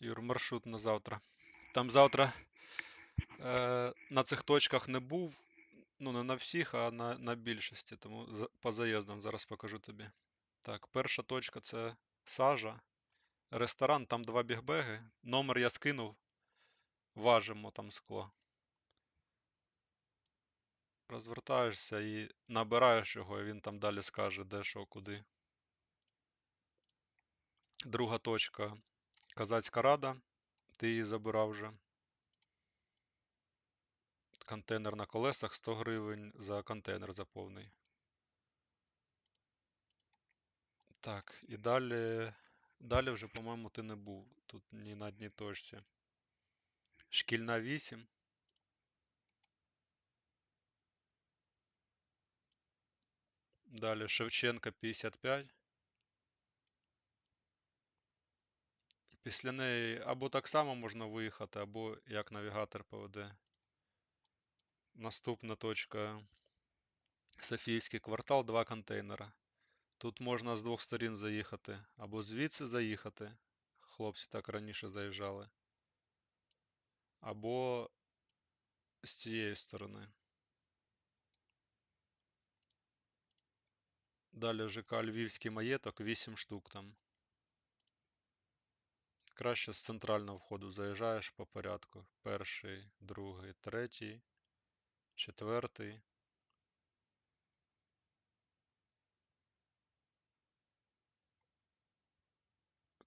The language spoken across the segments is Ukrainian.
Юр, маршрут на завтра. Там завтра е, на цих точках не був. Ну, не на всіх, а на, на більшості. Тому за- по заїздам зараз покажу тобі. Так, перша точка це сажа. Ресторан, там два бігбеги. Номер я скинув. Важимо там скло. Розвертаєшся і набираєш його, і він там далі скаже, де що, куди. Друга точка Казацька рада. Ти її забирав вже. Контейнер на колесах 100 гривень за контейнер за повний. Так, і далі. Далі вже, по-моєму, ти не був тут ні на одній точці. Шкільна 8. Далі Шевченка 55. Після неї або так само можна виїхати, або як навігатор поведе. Наступна точка Софіївський квартал, два контейнера. Тут можна з двох сторін заїхати, або звідси заїхати. Хлопці так раніше заїжджали. Або з цієї сторони. Далі ЖК Львівський маєток, 8 штук там. Краще з центрального входу заїжджаєш по порядку. Перший, другий, третій, четвертий.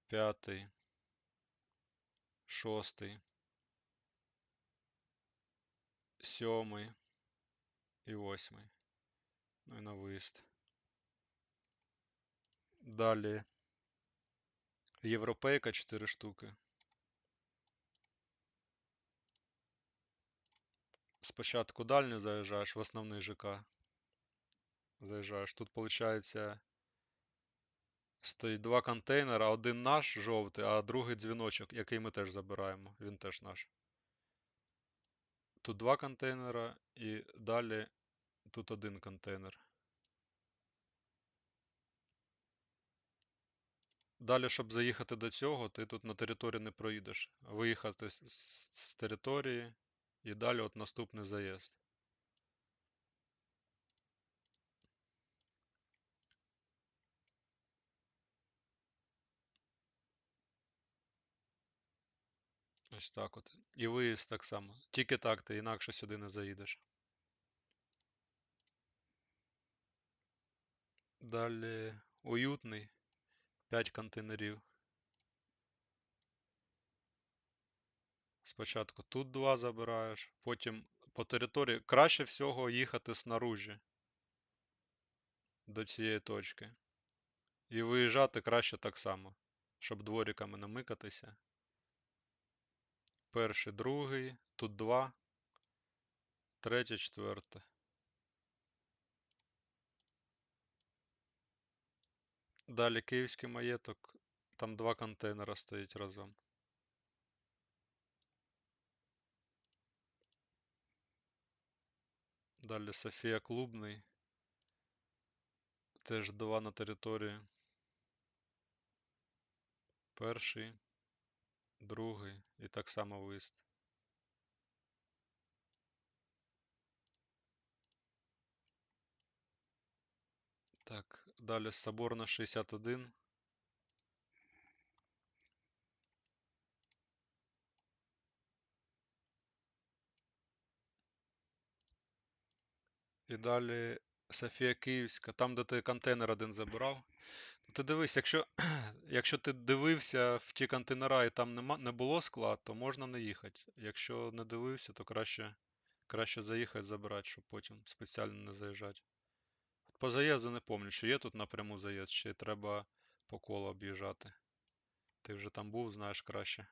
П'ятий, шостий, сьомий і восьмий. Ну і на виїзд. Далі Європейка 4 штуки. Спочатку дальню заїжджаєш в основний ЖК. Заїжджаєш. Тут, виходить, стоїть два контейнера, один наш жовтий, а другий дзвіночок, який ми теж забираємо. Він теж наш. Тут два контейнера і далі тут один контейнер. Далі, щоб заїхати до цього, ти тут на територію не проїдеш. Виїхати з території і далі от наступний заїзд. Ось так от. І виїзд так само. Тільки так ти інакше сюди не заїдеш. Далі уютний. 5 контейнерів. Спочатку тут два забираєш, потім по території. Краще всього їхати снаружі до цієї точки. І виїжджати краще так само, щоб дворіками не микатися. Перший, другий, тут два, третє, четверте. Далі київський маєток, там два контейнера стоять разом. Далі Софія Клубний. Теж два на території. Перший, другий і так само виїзд. Так, далі Соборна 61. І далі Софія Київська, там, де ти контейнер один забирав. Ну, Ти дивись, якщо, якщо ти дивився в ті контейнера і там нема, не було скла, то можна не їхати. Якщо не дивився, то краще, краще заїхати забирати, щоб потім спеціально не заїжджати. По заїзду не пам'ятаю, чи є тут напряму заїзд, чи треба по колу об'їжджати. Ти вже там був, знаєш краще.